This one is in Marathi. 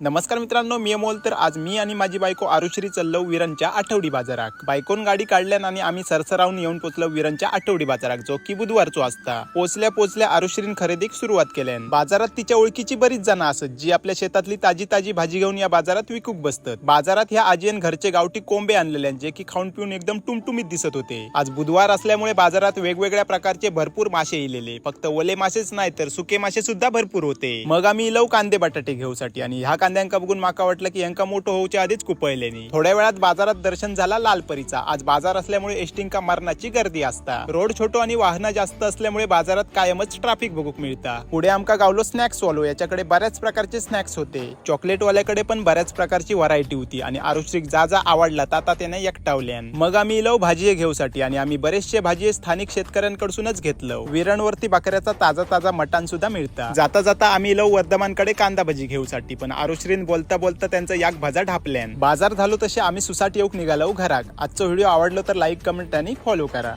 नमस्कार मित्रांनो मी अमोल. तर आज मी आणि माझी बायको आरुश्री चाललो विरणच्या आठवडी बाजाराक बायकोन गाडी काढल्यान आणि आम्ही सरसरावून येऊन पोचलो विरणच्या आठवडी बाजाराक जो की बुधवारचो असता. पोचल्या पोचल्या आरुश्रीन खरेदीक सुरुवात केल्यान. बाजारात तिच्या ओळखीची बरीच जण असत जी आपल्या शेतातली ताजी ताजी भाजी घेऊन या बाजारात विकूक बसतात. बाजारात ह्या आजीन घरचे गावठी कोंबे आणलेले जे की खाऊन पिऊन एकदम टुमटुमीत दिसत होते. आज बुधवार असल्यामुळे बाजारात वेगवेगळ्या प्रकारचे भरपूर मासे इलेले. फक्त ओले मासेच नाही तर सुके मासे सुद्धा भरपूर होते. मग आम्ही इलव कांदे बटाटे घेऊसाठी आणि ह्या कांद्यांका बघून माका वाटलं की यांका मोठं होऊच्या आधीच कुपळलेनी थोड्या वेळात बाजारात दर्शन झाला लालपरीचा. आज बाजार असल्यामुळे एसटींका मरणाची गर्दी असता. रोड छोटो आणि वाहनं जास्त असल्यामुळे बाजारात कायमच ट्रॅफिक बघूक मिळता. पुढे आमका गावलो स्नॅक्स वालो. याच्याकडे बऱ्याच प्रकारचे स्नॅक्स होते. चॉकलेट वाल्याकडे पण बऱ्याच प्रकारची व्हरायटी होती आणि आरुश्रीक जा जा आवडला ताता त्याने एकटावल्यान. मग आम्ही इलव भाजी घेऊसाठी आणि आम्ही बरेचसे भाजी स्थानिक शेतकऱ्यांकडसूनच घेतलं. विरणवरती बकऱ्याचा ताजा ताजा मटण सुद्धा मिळता. जाता जाता आम्ही इलव वर्धमानकडे कांदा भाजी घेऊसाठी. पण आरुश्रीन बोलता बोलता त्यांचा याक भाजा ढापल्यान. बाजार झालो तसे आम्ही सुसाट येऊक निघालो घराक. आजचा व्हिडिओ आवडलो तर लाईक कमेंट आणि फॉलो करा.